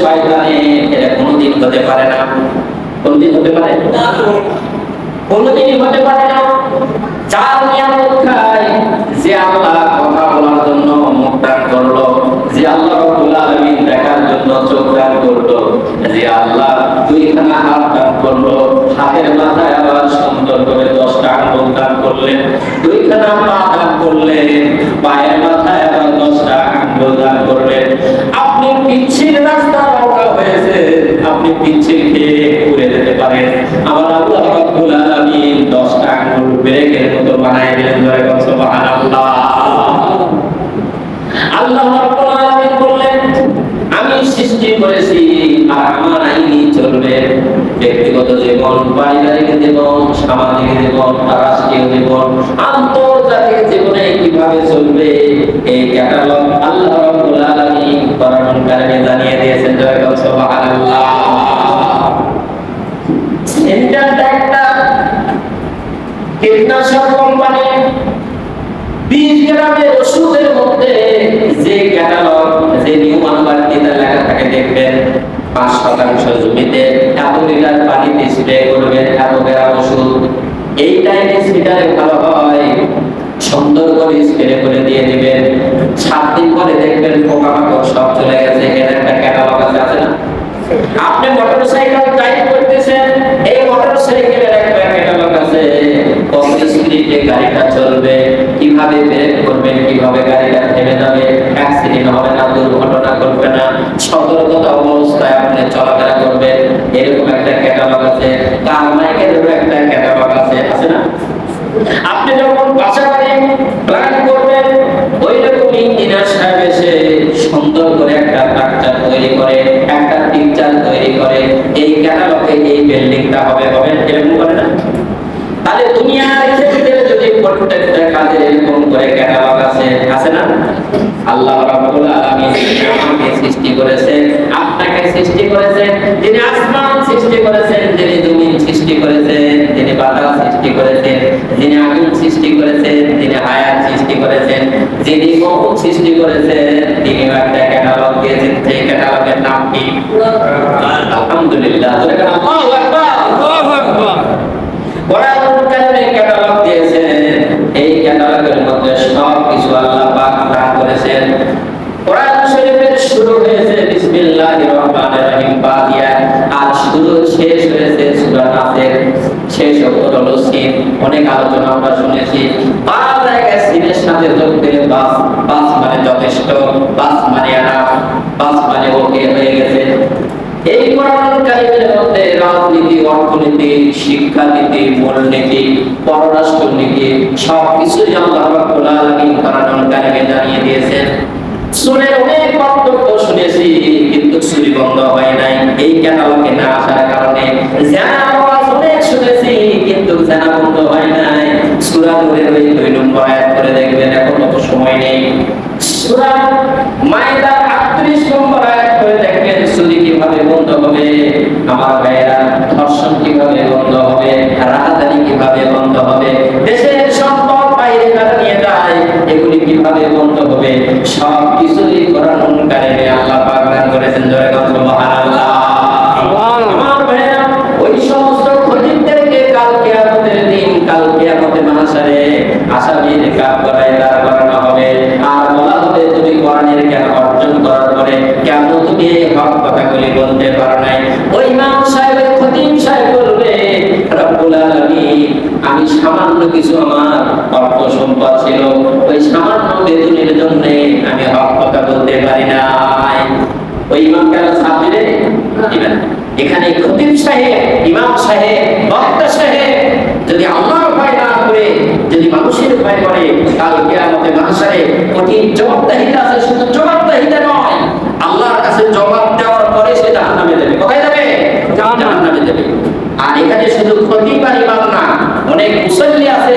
শয়তানের এটা কোনোদিন হতে পারে না? কোনদিন হতে পারে? কোনদিনই হতে পারে না? চার নিয়ামত খায়। যে আল্লাহ কথা বলার জন্য মুখ দান করল যে আল্লাহ রব্বুল আলামিন দেখার জন্য চোখ দান করল যে আল্লাহ দুইখানা হাত দান করল হাতের মাথায় আবার সুন্দর করে দশটা আঙ্গুল দান করলেন দুইখানা পা দান করলেন পিচ্ছিল খেয়ে ঘুরে যেতে পারেন আমার আল্লাহ রব্বুল আলামিন দশটা আঙ্গুল ব্রেকের মতো বানায় দিলেন ধরে কথা সুবহানাল্লাহ। আল্লাহ রাব্বুল আলামিন বললেন, আমি সৃষ্টি করেছি আর আমার আইনি চলবে। ব্যক্তিগত জীবন, পারিবারিক জীবন, সামাজিক জীবন, রাষ্ট্রীয় জীবন, আন্তর্জাতিক জীবনে কীভাবে চলবে এই ক্যাটালগ আল্লাহ রাব্বুল আলামিন কোরআন কারিমে জানিয়ে দিয়েছেন। জয় সুবহানাল্লাহ ইন্টারনেট একটা কীটনাশক কোম্পানি বিশ গ্রামের ওষুধের মধ্যে যে ক্যাটালগ, যে নিয়ম অনুবাদিতা লেখা থাকে, দেখবেন পাঁচ শতাংশ জমিতে এত লিটার পানিতে স্প্রে করবেন এত গ্রাম ওষুধ। এই টাইমে স্প্রেটারে ভালো হয়। সুন্দর করে স্প্রে করে দিয়ে দিবেন। সাত দিন পরে দেখবেন পোকামাকড় সব চলে গেছে। এর একটা ক্যাটালগ আছে না? আপনি মোটরসাইকেল ড্রাইভ করতেছেন কীভাবে গাড়িটা থেমে যাবে? অ্যাক্সিডেন্ট হবে না, দুর্ঘটনা ঘটবে না, সতর্কতা অবস্থায় আপনি চলাফেরা করবেন। এরকম একটা ক্যাটালগ আছে কারমাইকেরও একটা ক্যাটালগ আছে না? হবে হবে এরকম করে না? তাহলে দুনিয়ার ক্ষেত্রে যদি প্রত্যেকটা কাজের এরকম করে ক্যাটালগ আছে আছে না? আল্লাহ রাব্বুল আলামিন আমাকে সৃষ্টি করেছেন আপনাকে সৃষ্টি করেছেন যিনি আসমান সৃষ্টি করেছেন যিনি জমিন সৃষ্টি করেছেন যিনি বাতাস সৃষ্টি করেছেন যিনি আগুন সৃষ্টি করেছেন যিনি হায়াত সৃষ্টি করেছেন যিনি মৌত সৃষ্টি করেছেন তিনি একটা ক্যাটালগ দিয়েছেন সেই ক্যাটালগের নাম কি? আলহামদুলিল্লাহ। আল্লাহু আকবার কোরআন কারিমে ক্যাটালগ দিয়েছেন এই ক্যাটালগের মধ্যে সব কিছু আল্লাহ পাক দান করেছেন কোরআন শরীফের শুরু হয়েছে বিসমিল্লাহির রহমানির রহিম বাদিয়া। আর শুরু শেষ হয়েছে সূরা নাসের। শেষ অক্ষর হলো সিন। অনেক আলোচনা আমরা শুনেছি। পাঁচ জায়গায় সিনের সাথে যোগ দিলে বাস বাস মানে যথেষ্ট, বাস মানে আরাম, বাস মানে ওকে হয়ে গেছে। এই কোরআন মধ্যে রাজনীতি, অর্থনীতি, শিক্ষানীতি, মূলনীতি, পররাষ্ট্রনীতি সব কিছুই আল্লাহ রাব্বুল আলামিন কোরআন জানিয়ে দিয়েছেন। সুরের অনেক বক্তব্য শুনেছি, কিন্তু চুরি বন্ধ হয় নাই। এই ক্যাটালগে না আসার কারণে জানা আওয়াজ অনেক শুনেছি, কিন্তু জানা বন্ধ হয় নাই। সূরা নূরের ওই দুই নম্বর আয়াত করে দেখবেন, এখন অত সময় নেই। সূরা মাইদার 38 নম্বর আয়াত করে দেখবেন, চুরি কীভাবে বন্ধ হবে, আমার ভাইয়েরা ধর্ষণ কীভাবে বন্ধ হবে রাহাজানি কীভাবে বন্ধ হবে, দেশের সম্পদ বাইরে নিয়ে যায়, এগুলি কীভাবে বন্ধ হবে, সব হক কথাগুলি বলতে পারো নাই। ওই ইমাম সাহেব, ওই খতিব সাহেব বলবে, রব্বুল আলামিন, আমি সামান্য কিছু আমার অর্থ সম্পদ ছিল, ওই সামান্য বেতনের জন্য আমি হক কথা বলতে পারি নাই। ওই ইমাম কেন দিবে? দিবে এখানে খতিব সাহেব, ইমাম সাহেব, বক্তা সাহেব, যদি আল্লাহর ভয় না করে, যদি মানুষের ভয় করে, কাল কিয়ামতে মাহশারে কঠিন জবাবদাহিতা আছে শুধু জবাবদাহিতা নয় আল্লাহর কাছে জবাব দেওয়ার পরে সে জাহান্নামে যাবে কোথায় যাবে জাহান্নামে যাবে আর এখানে শুধু খতিব আর ইমাম না অনেক মুসল্লি আছে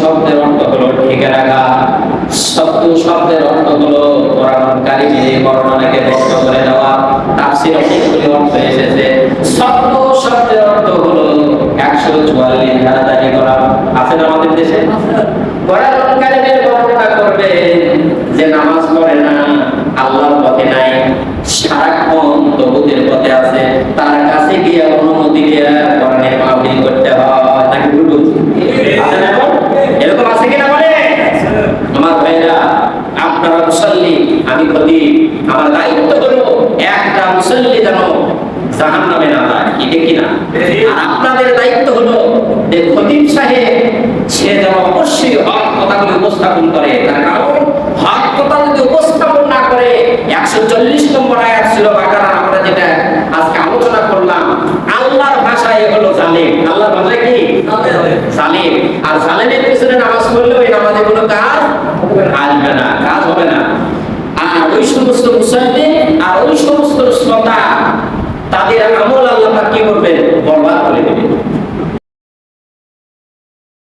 শব্দের অর্থ হলো ঠেকে রাখা শব্দ শব্দের অর্থ হলো কোরআনকারী বর্ণনাকে নষ্ট করে দেওয়া তাফসির অনেকগুলি অর্থ এসেছে, শব্দ শব্দের অর্থ হলো একশো চুয়াল্লিশ ধারা জারি করা আছে না আমাদের দেশে? কোরআনকারীদের বর্ণনা করবে যে নামাজ পড়ে না, আল্লাহর পথে নাই, সারাক্ষণ তবুদের পথে আছে আমি আমার দায়িত্ব হলো একটা মুসল্লি যেন জাহান নামে না যায়। এটা কিনা? আর আপনাদের দায়িত্ব হলো যে খতিব সাহেব সে যেন অবশ্যই হক কথাগুলি উপস্থাপন করে। তার কারণ হক কথা যদি উপস্থাপন না করে একশো চল্লিশ নম্বর আয়াত ছিল বাকারা আমরা যেটা আজকে আলোচনা করলাম আল্লাহর ভাষায় হলো জালিম। আল্লাহর ভাষায় কি? জালিম। আর জালিমের পিছনে নামাজ পড়লে ওই নামাজে কোনো কাজ আসবে না কাজ হবে না আর সমস্ত মুসল্লি আর ওই সমস্ত শ্রোতা তাদের আমল আল্লাহ কি করবেন? বরবাদ করে দেবে